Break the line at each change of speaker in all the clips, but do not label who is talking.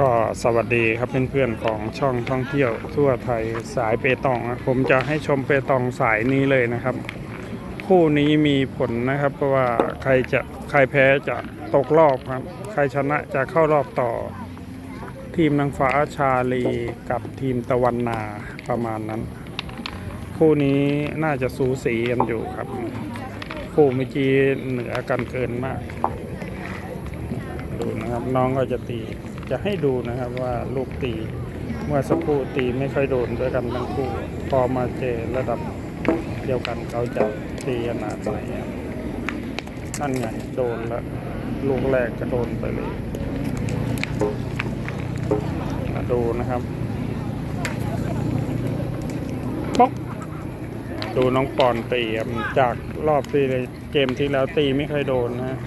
ก็สวัสดีครับเพื่อนๆของช่องท่องเที่ยวทั่วไทยสายเปตองผมจะให้ชมเปตองสายนี้เลยนะครับ คู่นี้มีผลนะครับ เพราะว่าใครจะใครแพ้จะตกรอบครับ ใครชนะจะเข้ารอบต่อ ทีมนางฟ้าชาลีกับทีมตะวันนาประมาณนั้น คู่นี้น่าจะสูสีกันอยู่ครับ คู่เมื่อกี้เหนือกันเกินมาก ดูนะครับน้องก็จะตี จะให้ดูนะครับว่าลูกตีเมื่อสักครู่ตีไม่ค่อยโดนด้วยกันทั้งคู่พอมาเจอระดับเดียวกันเขาจะตีขนาดไหนนั่นไงโดนแล้วลูกแรกจะโดนไปเลยมาดูนะครับป๊อกดูน้องปอนตีจากรอบที่เกมที่แล้วตีไม่เคยโดนนะ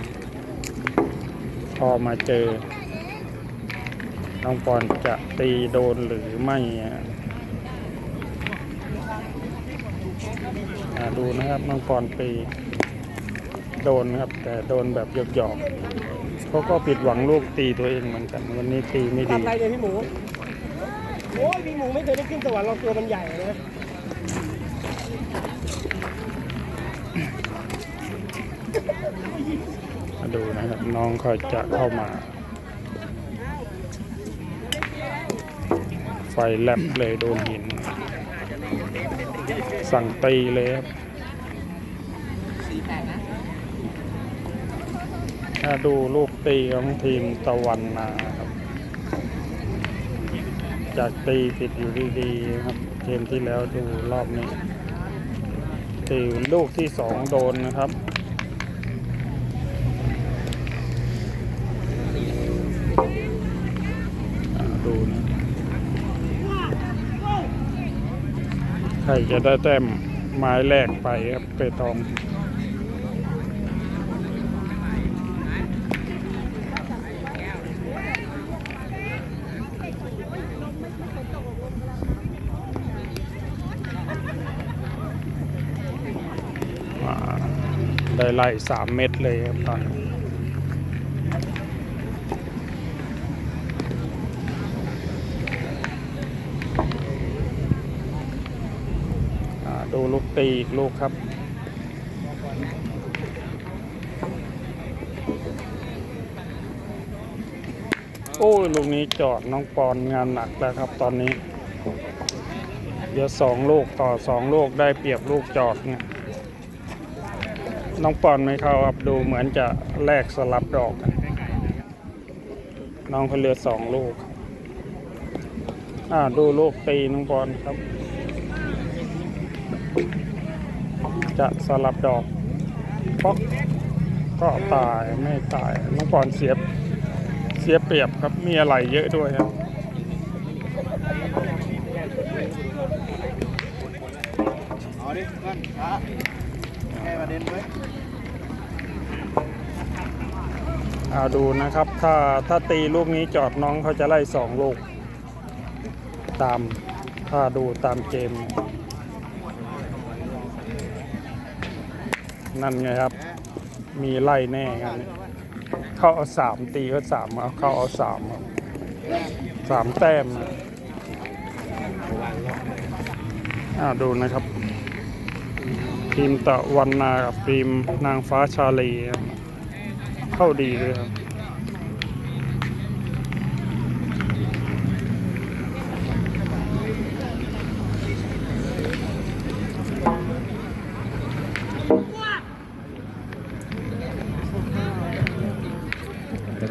พอมาเจอ น้องปอนจะตีโดนหรือไม่อะอ่าดูนะครับน้องปอนตีโดนนะครับ แต่โดนแบบหยอกๆเขาก็ผิดหวังลูกตีตัวเองเหมือนกันวันนี้ตีไม่ดี
ทำอะไรเนี่ยพี่หมูโอ้ยพี่หมูไม่เคยได้ขึ้นสวรรค์เราตัวมันใหญ่นะ
มาดูนะครับน้องเขาจะเข้ามา ฟแลบเลยโดนหิน สั่งตีเลยครับถ้าดูลูกตีของทีมตะวันนาครับจากตีผิดอยู่ดีๆครับเกมที่แล้วดูรอบนี้ตีลูกที่สองโดนนะครับ อ่าดูนะใครจะได้แต้มไม้แรกไปครับเปตองได้ไล่สามเม็ดเลยครับตอนนี้ อ่า ดูลูกตีอีกลูกครับ โอ้ยลูกนี้จอดน้องปอนงานหนักแล้วครับตอนนี้ เดี๋ยวสองลูกต่อสองลูกได้เปรียบลูกจอดเนี่ยน้องปอนไม่เข้าครับดูเหมือนจะแลกสลับดอกกันน้องเขาเหลือสองลูกอ่าดูลูกตีน้องปอนครับ จะสลับดอกป๊อกก็ตายไม่ตายน้องปอนเสียเสียเปรียบครับมีอะไรเยอะด้วยครับ
เอาดิเพื่อนช้าแก้ประเด็นไว้
อ่าดูนะครับ ถ้าถ้าตีลูกนี้จอดน้องเขาจะไล่สองลูก ตามถ้าดูตามเกม นั่นไงครับ มีไล่แน่ครับเขาเอาสามตีก็สามเอาเขาเอาสามครับสามแต้มอ่าดูนะครับ ทีมตะวันนากับทีมนางฟ้าชาลีเข้าดีเลยครั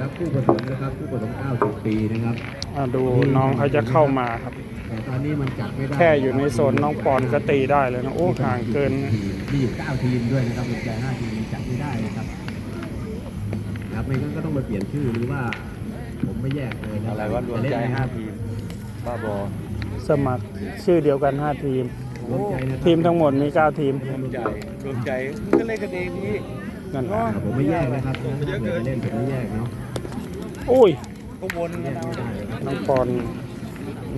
บ
ผู้ผสมนะครับผู้ผสม90 ปีนะครับ
อ่าดูน้องเขาจะเข้ามาครับ
แต่ตอนนี้มันจัดไม่ได้
แค่อยู่ในโซนน้องปอนก็ตีได้เลยนะโอ้ห่างเกินนะ
มีอยู่9ทีมด้วยนะครับมีใจ5ทีมจัดไม่ได้นะครับครับไม่งั้นก็ต้องมาเปลี่ยนชื่อหรือว่า ผมไม่แยกเลยน
อะไรว่ารวมใจห้าทีมบ้าบอ
สมัครชื่อเดียวกัน 5 ทีม
รวมใจนะครับ
ทีมทั้งหมดมี 9 ทีม
รวมใจรวมใจก็เล่นกันเองนี่
นั่นแหละ
แต่ผมไม่แยกนะครับถ้าเกิดจะเล่นผมไม่แยกเนาะ
อุ้ย
ก็วน
แย
กัน
ก
เอา
ไม่ได้เลยครับ
น้องปอน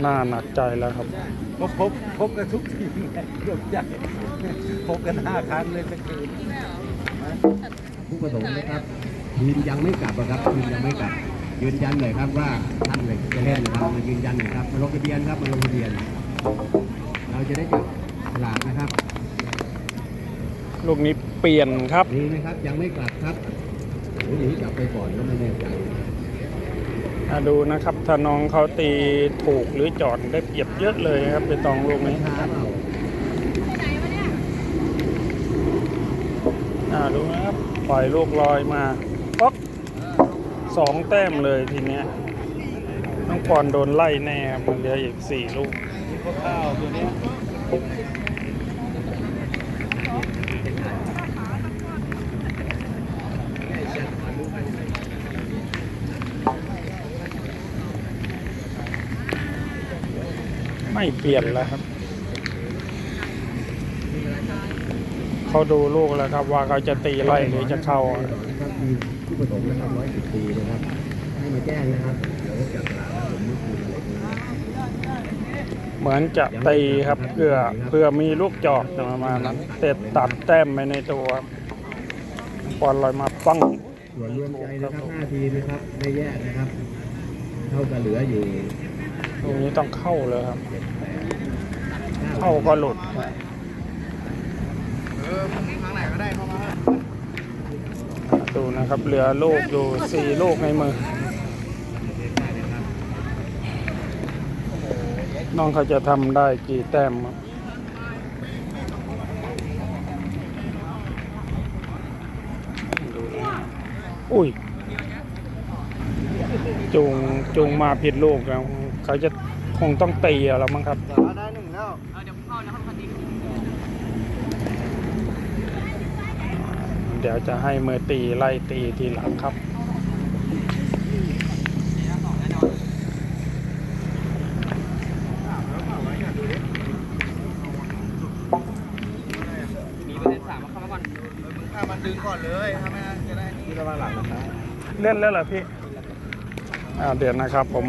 หน้าหนักใจแล้วครับ
ก็พบพบกันทุกทีมไงรวมใจพบกันห้าครั้งเลยทั้งคืน
ผู้ผสมนะครับทีมยังไม่กลับอะครับทีมยังไม่กลับ ยืนยันหน่อยครับว่าท่านเลยจะเล่นนะครับมายืนยันหน่อยครับมาลงทะเบียนครับมาลงทะเบียน เราจะได้จับฉลากนะครับ
ลูกนี้เปลี่ยนครับ
ดีไหมครับยังไม่กลับครับโอ้ยอย่างนี้กลับไปก่อนก็ไม่แน่ใจ
มาดูนะครับถ้าน้องเขาตีถูกหรือจอดได้เปรียบเยอะเลยครับไปตองลูก
ไม่
นี้
น่า
ดูนะครับปล่อยลูกลอยมาป๊อกสองแต้มเลยทีเนี้ยน้องปอนโดนไล่แน่มันเหลืออีกสี่ลูก
ข้าวตัวนี้
ไม่เปลี่ยนแล้วครับ เขาดูลูกแล้วครับ ว่าเขาจะตีไล่หรือจะเข้า
นะครับมีผู้ประสงค์นะครับร้อยสิบปีนะครับให้มาแจ้งนะครับเดี๋ยวจับฉลากครับผมไม่คุยอะไรเลย
เหมือนจะตีครับเพื่อเพื่อมีลูกจอกประมาณนั้นเตะตัดแต้มไปในตัวบอลลอยมาปัง
ส่วนรวมใจนะครับ5ทีมนะครับไม่แยกนะครับ เท่ากับเหลืออยู่
ตรงนี้ต้องเข้าเลยครับ เข้าก็หลุด
ดู
นะครับเหลือลูกอยู่สี่ลูกในมือ น้องเขาจะทำได้กี่แต้มครับอุ้ยจูงจูงมาผิดลูกแล้วเขาจะ คงต้องตีเอาแล้วมั้งครับ
แต่ว่าได้หนึ่งแล้ว
เดี๋ยวจะให้มือตีไล่ตีทีหลังครับ
ถ้ามันดึงก่อนเลยถ้าไม่งั้นจะได้นี่ระวังหลังนะครับ
เล่นแล้วเหรอพี่อ่า เดี๋ยวนะครับ ผม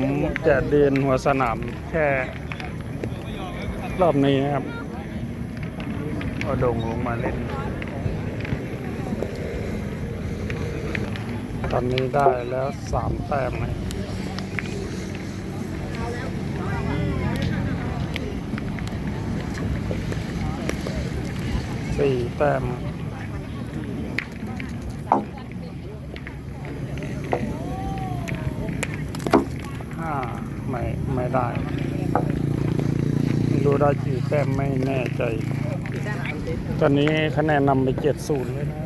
จะเดินหัวสนามแค่รอบนี้ครับเอาดงลงมาเล่น ตอนนี้ได้แล้วสามแต้มนะสี่แต้ม ห้าไม่ไม่ได้ไม่รู้ได้กี่แต้มไม่แน่ใจ ตอนนี้คะแนนนำไปเจ็ดศูนย์เลยนะ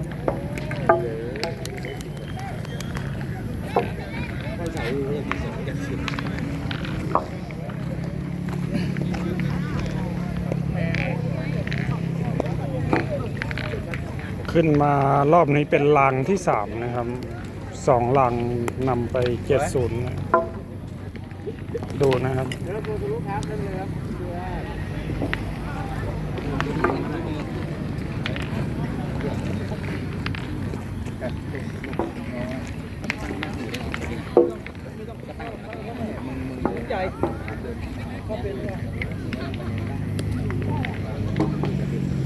ขึ้นมารอบนี้เป็นลังที่สามนะครับสองลังนำไปเจ็ดศูนย์ ดูนะครับ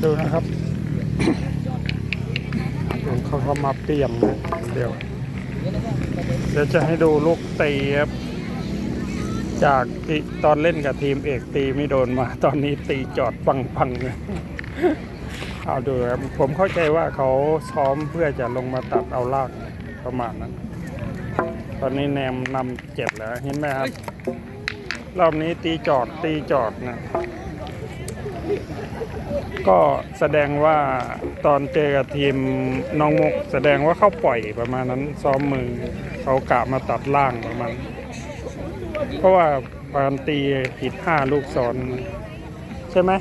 ดูนะครับเขาเขามาเปลี่ยนเดี๋ยว เดี๋ยวจะให้ดูลูกเตีครับ จากตอนเล่นกับทีมเอกตีไม่โดนมา ตอนนี้ตีจอดปังๆเลยเอาดูครับผมเข้าใจว่าเขาซ้อมเพื่อจะลงมาตัดเอาลากประมาณนั้น ตอนนี้แนมนำเจ็ดแล้วเห็นไหมครับ รอบนี้ตีจอดตีจอดนะ ก็แสดงว่าตอนเจอกับทีมน้องมก แสดงว่าเขาปล่อยประมาณนั้นซ้อมมือเขากะมาตัดล่างประมาณ เพราะว่าปานตีผิดห้าลูกซ้อน ใช่ไหม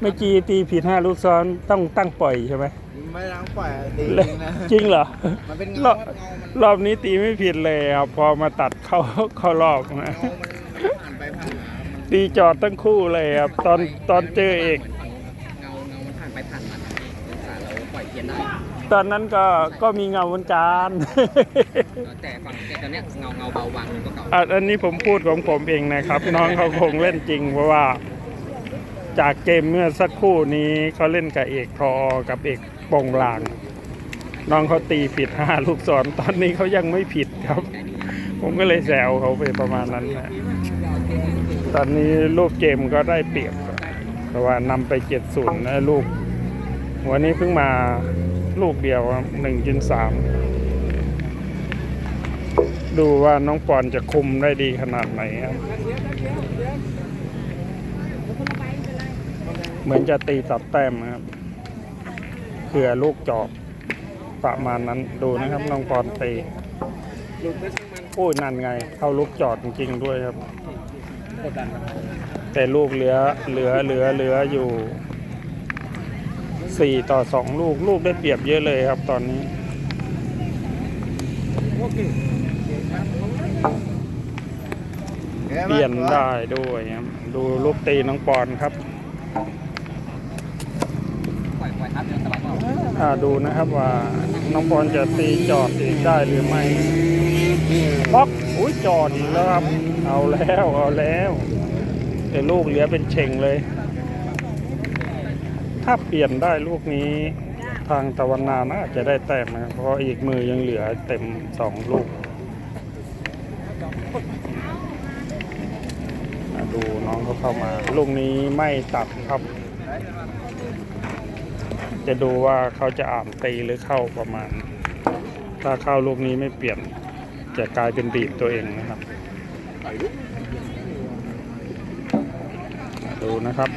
เมื่อกี้ตีผิดห้าลูกซ้อนต้องตั้งปล่อยใช่ไหม
ไม่ล้างปล่อยดีจริงนะ
จริงเหรอ
มันเป็น
ร
เงา
อบรอบนี้ตีไม่ผิดเลยครับพอมาตัดเข้าเข้ารอบนะ
เงามันผ่านไปผ่านมามัน
ตีจอดทั้งคู่เลยครับตอนตอนเจอเอก
ตอน
นั้นก็ก็มีเงาเหมือนกัน
แต่ฝั่งแต่ตอนเนี้ยเงาเงาเบาบางก็เก่า
อะอันนี้ผมพูดของผมเองนะครับ น้องเขาคงเล่นจริง เพราะว่า จากเกมเมื่อสักครู่นี้เขาเล่นกับเอกทอกับเอกโปงลาง น้องเขาตีผิดห้าลูกศรตอนนี้เขายังไม่ผิดครับผผมก็เลยแซวเขาไปประมาณนั้นนะตอนนี้ลูกเกมก็ได้เปรียบแต่ว่านำไปเจ็ดศูนย์นะลูก วันนี้เพิ่งมา ลูกเดียวครับหนึ่งจุดสามดูว่าน้องปอนจะคุมได้ดีขนาดไหนครับเหมือนจะตีตัดแต้มครับเผื่อลูกจอบประมาณนั้นดูนะครับน้องปอนตีโอ้ยนั่นไง เข้าลูกจอดจริงๆด้วยครับ แต่ลูกเหลือเหลือเหลือเหลืออยู่ สี่ต่อสองลูก ลูกได้เปรียบเยอะเลยครับตอนนี้ เปลี่ยนได้ด้วยครับ ดูลูกตีน้องปอนครับ
ดูนะ
ครับว่าน้องปอนจะตีจอดอีกได้หรือไม่ป๊อกอุ้ยจอดอีกแล้วครับ เอาแล้วเอาแล้วแต่ลูกเหลือเป็นเช่งเลย ถ้าเปลี่ยนได้ลูกนี้ทางตะวันนาน่าจะได้แต้มนะเพราะอีกมือยังเหลือเต็มสองลูกอ่าดูน้องเขาเข้ามา ลูกนี้ไม่ตัดครับ จะดูว่าเขาจะอ่านตีหรือเข้าประมาณ ถ้าเข้าลูกนี้ไม่เปลี่ยน จะกลายเป็นบีบตัวเองนะครับ ดูนะครับ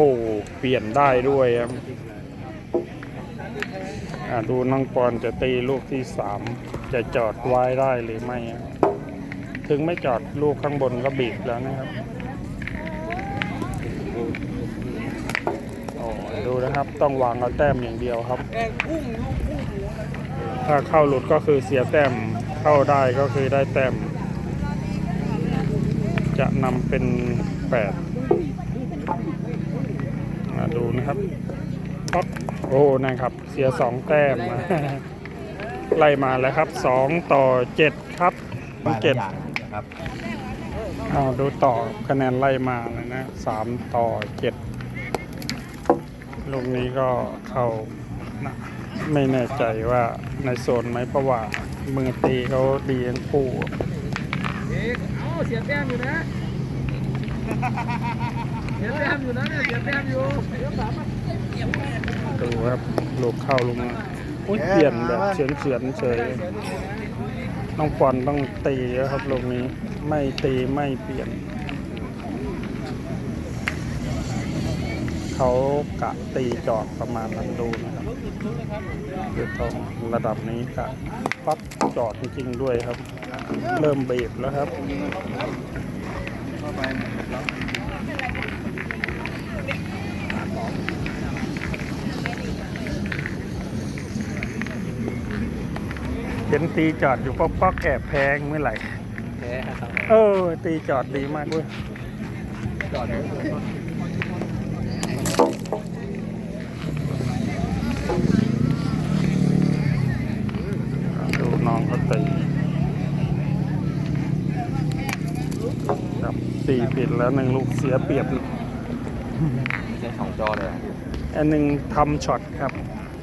อ้เปลี่ยนได้ด้วยครับดูน้องปอนจะตีลูกที่สามจะจอดไว้ได้หรือไม่ ถึงไม่จอดลูกข้างบนก็บีบแล้วนะครับโอ้ดูนะครับต้องวางเอาแต้มอย่างเดียวครับ ถ้าเข้าหลุดก็คือเสียแต้มเข้าได้ก็คือได้แต้ม จะนำเป็นแปด อ่าดูนะครับป๊อกโอ้นะครับ เสียสองแต้ม ไล่มาแล้วครับสองต่อเจ็ดครับเจ็ด
ครับ
อ้าวดูต่อคะแนนไล่มาเลยนะสามต่อเจ็ดลูกนี้ก็เข้านะไม่แน่ใจว่าในโซนไหมเพราะว่ามือตีเขาดีทั้งคู่
เอ๊ะเอ้าเสียแต้มอยู่นะ เียมอยู่นะเียมอยู่
ดูครับลูกเข้าลูกมาอุ้ยเปลี่ยนแบบเฉือนเฉือนเฉยน้องปอนต้องตีครับลูกนี้ไม่ตีไม่เปลี่ยน เขากะตีจอดประมาณนั้นดูนะครับคือตรงระดับนี้กะปั๊บจอดจริงๆด้วยครับ เริ่มเบีบแล้วครับ เห็นตีจอดอยู่ป๊อกป๊อกแอบแพงเมื่อไหร่
แพ้ครับ
เออ ตีจอดดีมากเว้ย
จอด
ดูน้องเขาตีครับตีผิดแล้วหนึ่งลูกเสียเปรียบ
ใช้สองจอเลย
อันหนึ่งทำช็อตครับ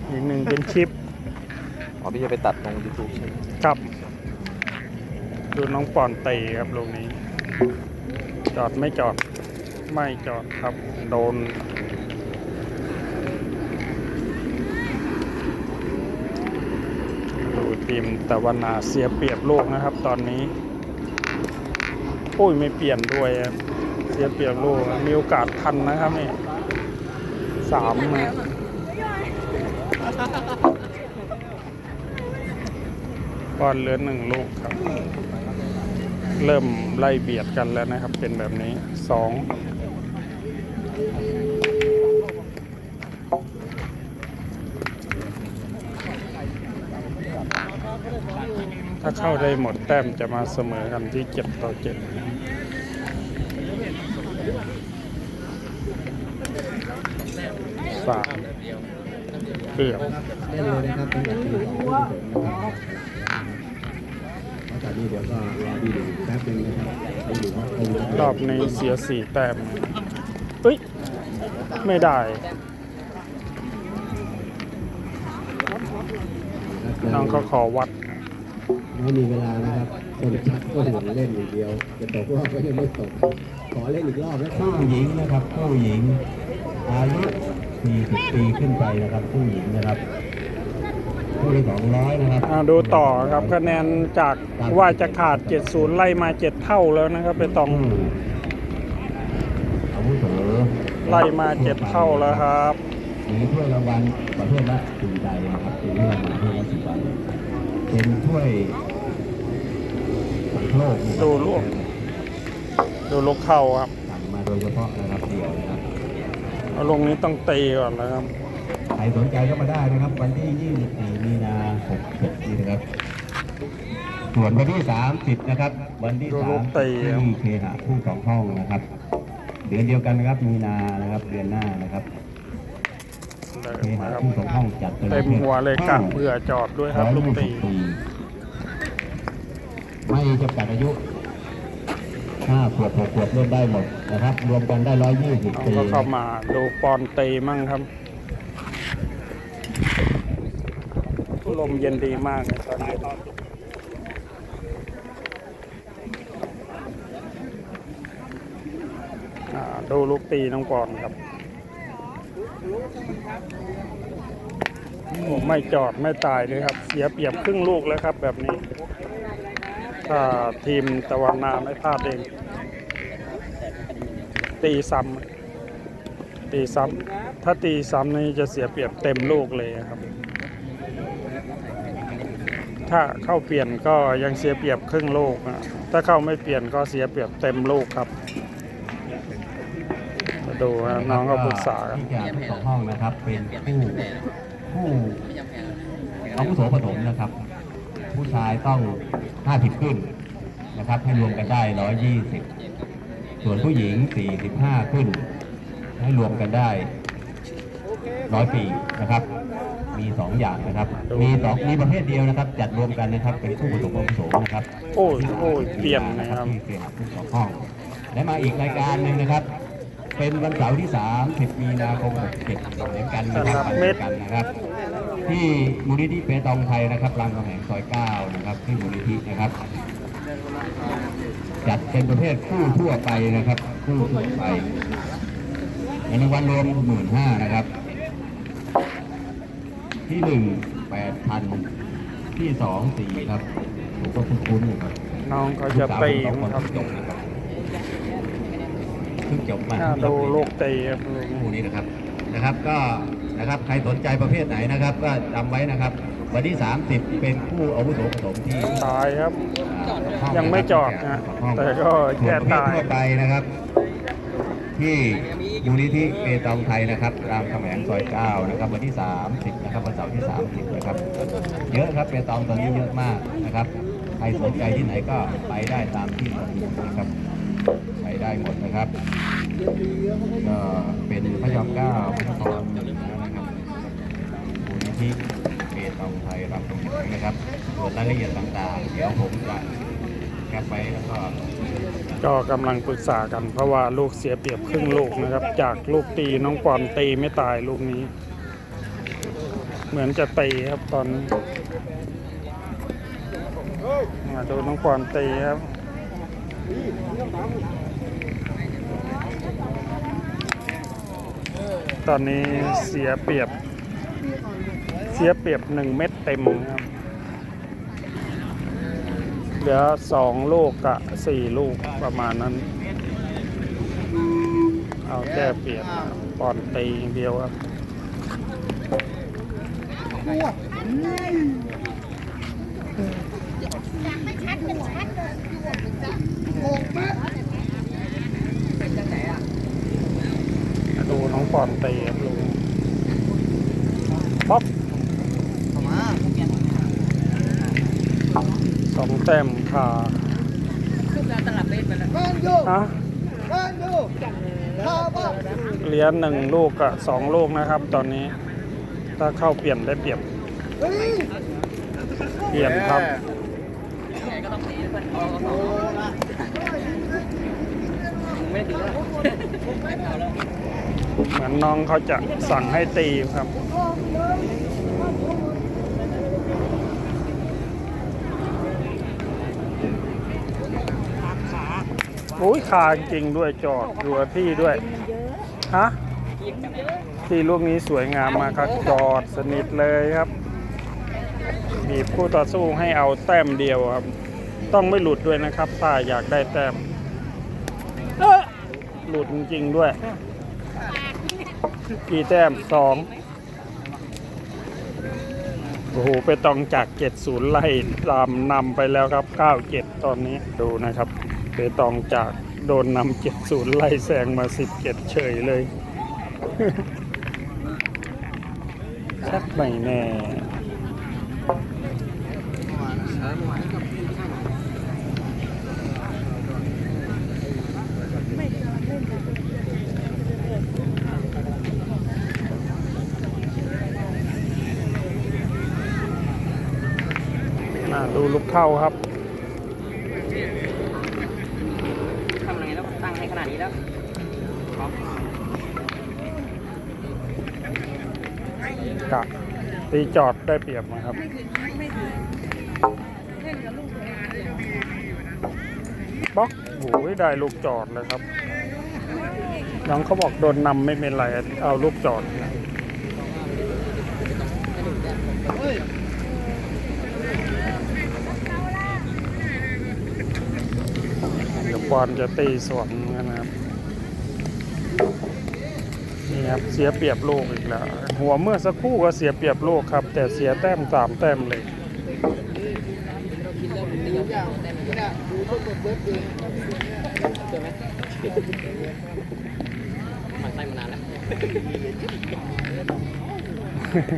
อีกหนึ่งเป็นชิป
อพี่จะไปตัดตรงยูทูบใช่ไหม
ครับ ดูน้องปอนตีครับลูกนี้ จอดไม่จอด ไม่จอดครับ โดน ดูทีมตะวันนาเสียเปรียบลูกนะครับ ตอนนี้ โอ้ยไม่เปลี่ยนด้วยเสียเปรียบลูกมีโอกาสทันนะครับนี่สามนะ บอลเหลือหนึ่งลูกครับ เริ่มไล่เบียดกันแล้วนะครับ เป็นแบบนี้สองถ้าเข้าได้หมดแต้มจะมาเสมอกันที่เจ็ดต่อเจ็ดสามเกือบ
นะครับตั้งแต่ปีสองนะครับแล้วจากนี้เดี๋ยวก็รอดีดูแป๊บนึงนะครับไปดูว่าคงจะ
รอบนี้เสียสี่แต้มเฮ้ย ไม่ได้ น้องเขาขอวัด
ไม่มีเวลานะครับคนชักก็ห่วงเล่นอย่างเดียว จะตกรอบก็ยังไม่ตก ขอเล่นอีกรอบนะคู่หญิงนะครับคู่หญิงอายุ40ปีขึ้นไปนะครับคู่หญิงนะครับ คู่ที่200นะครับ
อ่าดูต่อครับคะแนนจากว่าจะขาด 70 ไล่มา 7 เท่าแล้วนะครับไปตอง
อาวุโส
ไล่มา 7 เท่าแล้วครับ
มีถ้วยรางวัลประเภทละสี่ใบนะครับเป็นถ้วยรางวัลถ้วยละสี่ใบเป็นถ้วยโลกนะครับ
ดูลูกดูลูกเข้าครับ
สั่งมาโดยเฉพาะนะครับเดียวนะครับ
เอาลงนี้ต้องตีก่อนนะครับ
ใครสนใจก็มาได้นะครับ วันที่ 24 มีนา67นี้นะครับ ส่วนวันที่ 30 นะครับ วันที่
ดูลูก
3
ตี
ที่เคหะผู้สองห้องนะครับ เดือนเดียวกันนะครับมีนานะครับเดือนหน้านะครับเคหะผู้สองห้องจัดป็น
เต็มหัวเลยกะเบื่อจอดด้วยครับลูกตี
ไม่จำกัดอายุห้าขวบหกขวบเล่นได้หมดนะครับ รวมกันได้ร้อยยี่สิบ
น้อง
ปี
ก็เข้ามาดูปอนตีมั่งครับ ล มเย็นดีมากตอนนี้ดูลูกตีน้องปอนครับโอ้ไม่จอดไม่ตายเลยครับ เสียเปรียบครึ่งลูกแล้วครับแบบนี้ ถ้าทีมตะวันนาไม่พลาดเอง ตีซ้ำตีซ้ำถ้าตีซ้ำนี่จะเสียเปรียบเต็มลูกเลยครับ ถ้าเข้าเปลี่ยนก็ยังเสียเปรียบครึ่งลูกนะถ้าเข้าไม่เปลี่ยนก็เสียเปรียบเต็มลูกครับมาดูนะน้องก็ปรึกษากัน
ที่จะสองห้องนะครับ เป็นคู่คู่
ไม่ยอมแพ้แล้ว
อาวุโสปฐมนะครับ ผู้ชายต้อง 50 ขึ้นนะครับให้รวมกันได้ 120 ส่วนผู้หญิง 45 ขึ้น ให้รวมกันได้ 100 ปีนะครับ มี 2 อย่างนะครับ มีสองมีประเภทเดียวนะครับ จัดรวมกันนะครับ เป็นคู่ผสมอาวุโสนะครับ
โอ้ยโอ้ยเปลี่ยนนะครับ
ที่เปลี่ยนผู้สองห้อง และมาอีกรายการหนึ่งนะครับ เป็นวันเสาร์ที่ 30 มีนาคม67เหมือนกันนะครับ
สลับ
วัน
เม็
เดี
ด
ยวกันนะครับ ที่มูลนิธิเปตองไทยนะครับรามคำแหงซอย9นะครับที่มูลนิธินะครับจัดเป็นประเภทคู่ทั่วไปนะครับ คู่ทั่วไปเงินรางวัลรวมหมื่นห้านะครับ ที่หนึ่งแปดพันที่สองสี่ครับผมก็คุ้นๆอยู่ครับ
น้องเขาจะตี
สองคน
ครับ
จบนะครับเพิ่งจบมา
อ่าดูลูกตีครับ
คู่นี้นะครับนะครับก็นะครับใครสนใจประเภทไหนนะครับ ก็จำไว้นะครับ วันที่ 30 เป็นคู่อาวุโสผสมที่
ตายครับ
ห้
ยังไม่จอดนะ
ห้อง
แต่ก็แค่
ส่วนประเภท
ตาย
ทั่วไปนะครับ ที่มูลนิธิเปตองไทยนะครับรามคำแหงซอย9นะครับวันที่ 30นะครับวันเสาร์ที่ 30นะครับเยอะครับเปตองตอนนี้เยอะมากนะครับใครสนใจที่ไหนก็ไปได้ตามที่นะครับไปได้หมดนะครับก็เป็นพระยอมเก้าพระนครเหนือนะครับมูลนิธิเปตองไทยรามคำแหงนะครับส่วนรายละเอียดต่างๆ เดี๋ยวผมจะ แคปไว้แล้วก็
ก็กำลังปรึกษากันเพราะว่าลูกเสียเปรียบครึ่งลูกนะครับ จากลูกตีน้องปอนตีไม่ตายลูกนี้ เหมือนจะตีครับตอนมาดูน้องปอนตีครับตอนนี้เสียเปรียบ เสียเปรียบหนึ่งเม็ดเต็มครับ เหลือสองลูกกับสี่ลูกประมาณนั้น เอาแค่เปลี่ยนปอนตีเดียวครับดูน้องปอนตีครับลุงป๊อก สองแต้มขา
ทุกแล้วตลับเล่นไปแล้ว
ฮะเหรียญหนึ่งลูกกับสองลูกนะครับ ตอนนี้ ถ้าเข้าเปลี่ยนได้เปรียบ เปลี่ยนครับ
ยังไงก็ต้องตีเพื่อนเอาเอาเอาไม่ตีแล้วไม่เอาแล้ว
เหมือนน้องเขาจะสั่งให้ตีครับ โอ้ยคาจริงด้วยจอดรัวที่ด้วยฮะที่ลูกนี้สวยงามมากครับจอดสนิทเลยครับบีบคู่ต่อสู้ให้เอาแต้มเดียวครับ ต้องไม่หลุดด้วยนะครับถ้าอยากได้แต้มเอ๊ะหลุดจริงๆด้วย กี่แต้มสองโอ้โหไปตองจาก 70 ไล่ตามนำไปแล้วครับ 97 ตอนนี้ดูนะครับ เปตองจากโดนนำ70ไล่แซงมา17เจ็ดเฉยเลย ชักไม่แน่ดูลูกเข้าครับ
ทำอะไรแล้วตั้งให้ขนาดนี้แล้ว
กะ ตีจอดได้เปรียบนะครับบล็อกโอ้ยได้ลูกจอดเลยครับ น้องเขาบอกโดนนำไม่เป็นไร เอาลูกจอดนะเดี๋ยวบอลจะตีสวนนะครับ ครับเสียเปรียบโลกอีกแล้ว หัวเมื่อสักครู่ก็เสียเปรียบโลกครับ แต่เสียแต้มสามแต้มเลย
เจอไหมมันไส้มานานแล้ว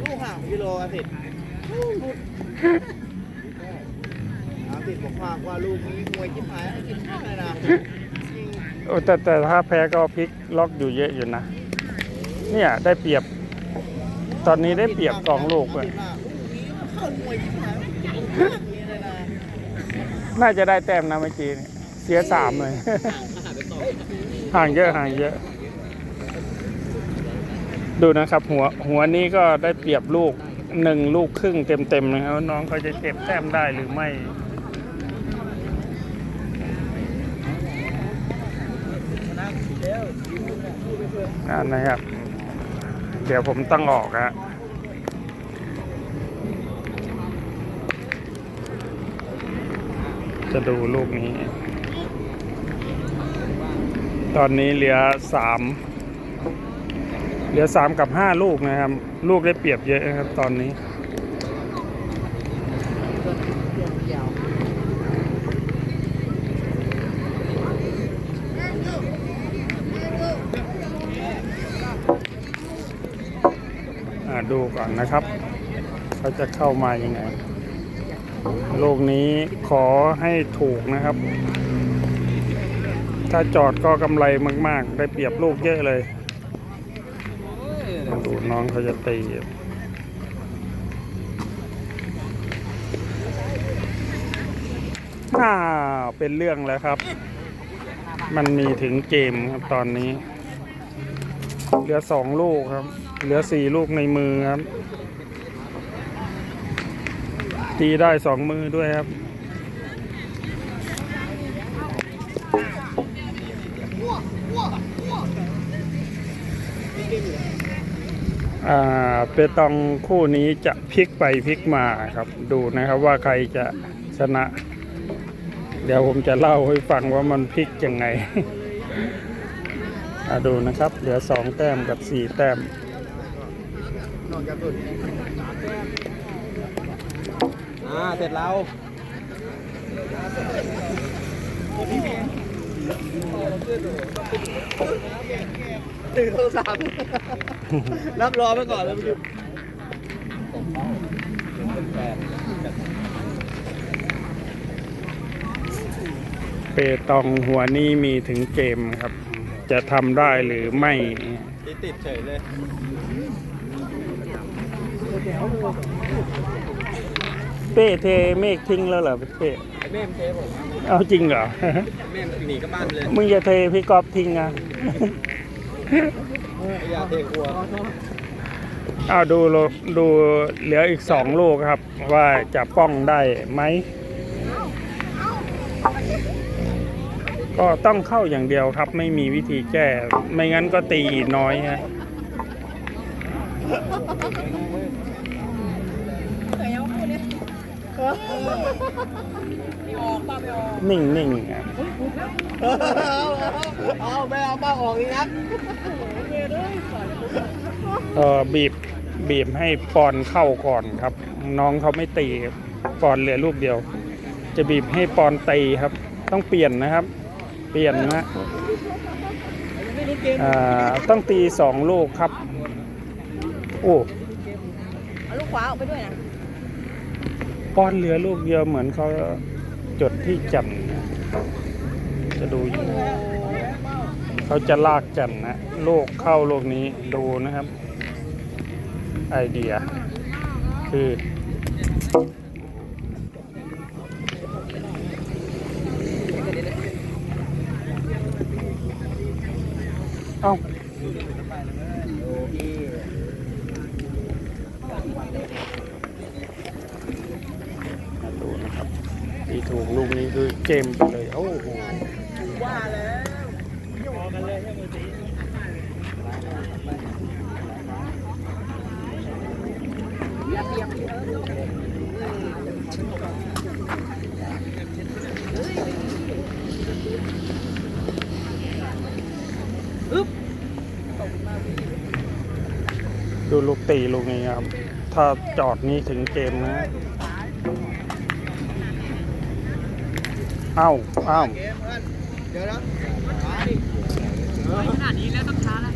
ลูกห่างกิโลอาทิตย์อาทิตย์บอกว่าว่าลูกนี้มวยจิ้มหายไอ้จิ้มข้างเลยนะ
โอ้แต่แต่ถ้าแพ้ก็พลิกล็อกอยู่เยอะอยู่นะ เนี่ยได้เปรียบ ตอนนี้ได้เปรียบกองลูกเลย
เข้ามวยจิ้มหายจิ้มข้างนี้เลยนะ
น่าจะได้แต้มนะเมื่อกี้เนี่ยเสียสามเลยห่างเยอะห่างเยอะ ดูนะครับ หัวหัวนี้ก็ได้เปรียบลูกหนึ่งลูกครึ่งเต็มๆนะครับน้องเขาจะเก็บแต้มได้หรือไม่นั่นนะครับ เดี๋ยวผมต้องออกฮะจะดูลูกนี้ ตอนนี้เหลือสามเหลือสามกับห้าลูกนะครับ ลูกได้เปรียบเยอะนะครับตอนนี้ ดูก่อนนะครับเขาจะเข้ามายังไงลูกนี้ขอให้ถูกนะครับ ถ้าจอดก็กำไรมากๆ ได้เปรียบลูกเยอะเลยดูน้องเขาจะตีอ้าวเป็นเรื่องแล้วครับ มันมีถึงเกมครับตอนนี้ เหลือสองลูกครับ เหลือสี่ลูกในมือครับ ตีได้สองมือด้วยครับ อ่าเปตองคู่นี้จะพลิกไปพลิกมาครับ ดูนะครับว่าใครจะชนะ เดี๋ยวผมจะเล่าให้ฟังว่ามันพลิกยังไงดูนะครับ เหลือสองแต้มกับสี่แต้ม
อ่า เสร็จแล้วตื่นโทรศัพท์รับรอไปก่อนเลยพี่
เปตองหัวนี้มีถึงเกมครับ จะทำได้หรือไม่
ติดติดเฉยเลย
เป้เทเมฆทิ้งแล้วเหรอเป้
ไอ้เมมเทผม
เอาจริงเหรอ
เมมหนีกลับบ้านเลย
มึงจะเทพี่กอฟทิ้งอะ
อย่าเทครัว
เอาดูโลดูเหลืออีกสองลูกครับ ว่าจะป้องได้ไหม ก็ต้องเข้าอย่างเดียวครับ ไม่มีวิธีแก้ ไม่งั้นก็ตีน้อยฮะ นิ่งนิ่งๆอะ
เอาไม่เอาป้าออกนี่นะ
เออบีบบีบให้ปอนเข้าก่อนครับ น้องเขาไม่ตีครับปอนเหลือลูกเดียว จะบีบให้ปอนตีครับ ต้องเปลี่ยนนะครับ เปลี่ยนนะอ่าต้องตีสองลูกครับโอ้
เอาลูกขวาออกไปด้วยนะ
ป้อนเหลือลูกเดียวเหมือนเขาจดที่จันจะดูอยู่เขาจะลากจันนะโลกเข้าโลกนี้ดูนะครับ ไอเดีย คือเอ้ามาดูนะครับตีถูกลูกนี้คือ เกมไปเลยโอ้โหดูลูกตีลูกนี้ครับ ถ้าจอดนี้ถึงเกมนะ เอ้าเอ้า
เดี๋ยวนะ
ขนาดนี้แล้วต้องช้าแล้ว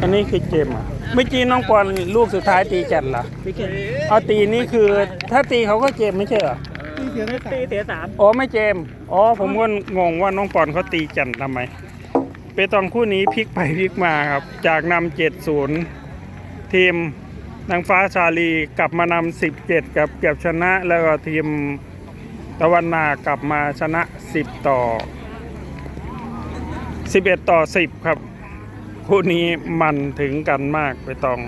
อันนี้คือเกมอะเมื่อกี้น้องปอนลูกสุดท้ายตีจันเหรอเอาตีนี่คือถ้าตีเขาก็เกมไม่ใช่เหรอ
ตีเสียได้ตีเสียสาม
อ๋อไม่เกมอ๋อผมก็งงว่าน้องปอนเขาตีจันทำไมเปตองคู่นี้พลิกไปพลิกมาครับ จากนำเจ็ดศูนย์ทีมนางฟ้าชาลีกลับมานำสิบเจ็ดกับเก็บชนะแล้วก็ทีม ตะวันนากลับมาชนะสิบต่อสิบเอ็ดต่อสิบครับ คู่นี้มันถึงกันมากไปตอง